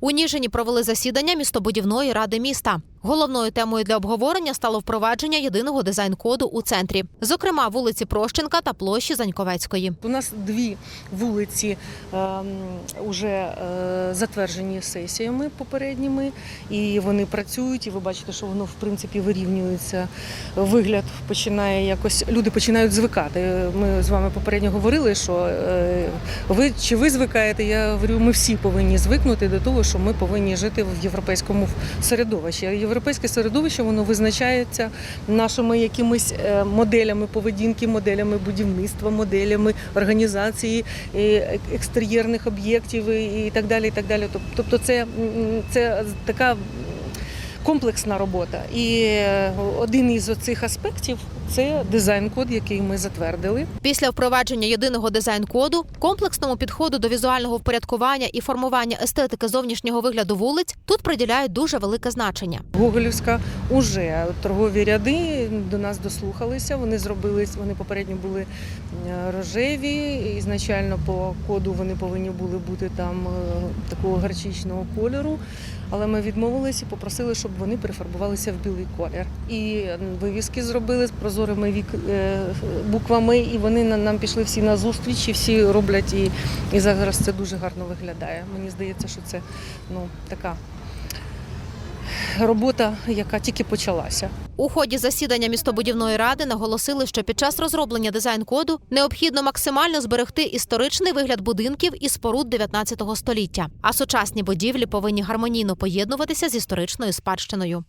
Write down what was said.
У Ніжині провели засідання містобудівної ради міста. Головною темою для обговорення стало впровадження єдиного дизайн-коду у центрі, зокрема вулиці Прощенка та площі Заньковецької. У нас дві вулиці ем, вже е, затверджені сесіями попередніми, і вони працюють. І ви бачите, що воно в принципі вирівнюється. Вигляд починає якось люди починають звикати. Ми з вами попередньо говорили, що е, ви чи ви звикаєте? Я говорю, ми всі повинні звикнути до того, що ми повинні жити в європейському середовищі. Європейське середовище воно визначається нашими якимись е, моделями поведінки, моделями будівництва, моделями організації е, екстер'єрних об'єктів і так далі. І так далі. Тоб- Тобто, це, це така комплексна робота. І е, один із цих аспектів це дизайн-код, який ми затвердили. Після впровадження єдиного дизайн-коду, комплексному підходу до візуального впорядкування і формування естетики зовнішнього вигляду вулиць тут приділяють дуже велике значення. Гоголівська уже торгові ряди до нас дослухалися. Вони зробили вони попередньо були е, рожеві. Ізначально по коду вони повинні були бути там е, такого гарчичного кольору. Але ми відмовилися і попросили, щоб вони перефарбувалися в білий колір. І вивіски зробили з прозорими вік е, буквами, і вони на- нам пішли всі на зустріч, і всі роблять. І, і зараз це дуже гарно виглядає. Мені здається, що це ну така робота, яка тільки почалася. У ході засідання містобудівної ради наголосили, що під час розроблення дизайн-коду необхідно максимально зберегти історичний вигляд будинків і споруд 19 століття. А сучасні будівлі повинні гармонійно поєднуватися з історичною спадщиною.